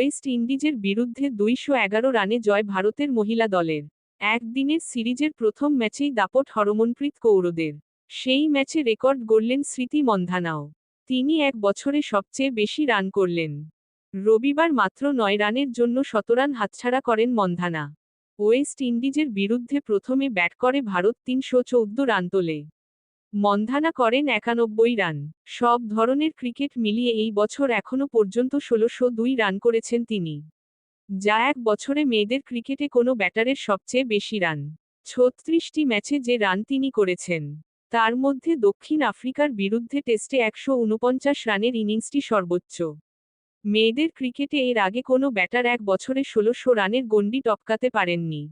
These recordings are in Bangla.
ওয়েস্ট ইন্ডিজের বিরুদ্ধে দুইশো এগারো রানে জয় ভারতের মহিলা দলের। একদিনের সিরিজের প্রথম ম্যাচেই দাপট হরমনপ্রীত কৌরদের। সেই ম্যাচে রেকর্ড গড়লেন স্মৃতি মন্ধানাও। তিনি এক বছরে সবচেয়ে বেশি রান করলেন। রবিবার মাত্র নয় রানের জন্য শতরান হাতছাড়া করেন মন্ধানা। ওয়েস্ট ইন্ডিজের বিরুদ্ধে প্রথমে ব্যাট করে ভারত তিনশো চৌদ্দ রান তোলে। মন্ধানা করেন একানব্বই রান। সব ধরনের ক্রিকেট মিলিয়ে এই বছর এখনও পর্যন্ত ষোলোশো দুই রান করেছেন তিনি। যা এক বছরে মেয়েদের ক্রিকেটে কোনো ব্যাটারের সবচেয়ে বেশি রান। ছত্রিশটি ম্যাচে যে রান তিনি করেছেন, তার মধ্যে দক্ষিণ আফ্রিকার বিরুদ্ধে টেস্টে একশো উনপঞ্চাশ রানের ইনিংসটি সর্বোচ্চ। মেয়েদের ক্রিকেটে এর আগে কোনো ব্যাটার এক বছরে ষোলোশো রানের গণ্ডি টপকাতে পারেননি।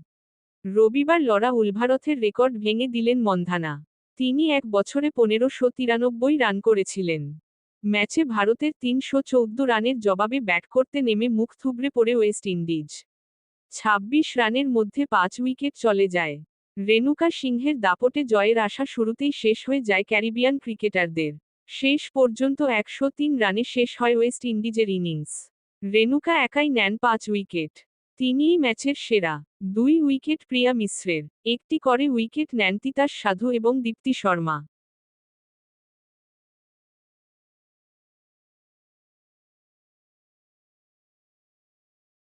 রবিবার লড়া উলভারথের রেকর্ড ভেঙে দিলেন মন্ধানা। তিনি এক বছরে পনেরোশো তিরানব্বই রান করেছিলেন। ম্যাচে ভারতের তিনশো চৌদ্দ রানের জবাবে ব্যাট করতে নেমে মুখ থুবড়ে পড়ে ওয়েস্ট ইন্ডিজ। ছাব্বিশ রানের মধ্যে পাঁচ উইকেট চলে যায়। রেণুকা সিংহের দাপটে জয়ের আশা শুরুতেই শেষ হয়ে যায় ক্যারিবিয়ান ক্রিকেটারদের। শেষ পর্যন্ত একশো তিন রানে শেষ হয় ওয়েস্ট ইন্ডিজের ইনিংস। রেণুকা একাই নেন পাঁচ উইকেট। তিনিই ম্যাচের সেরা, দুই উইকেট প্রিয়া মিশ্রের, একটি করে উইকেট নেন তিতাস সাধু এবং দীপ্তি শর্মা।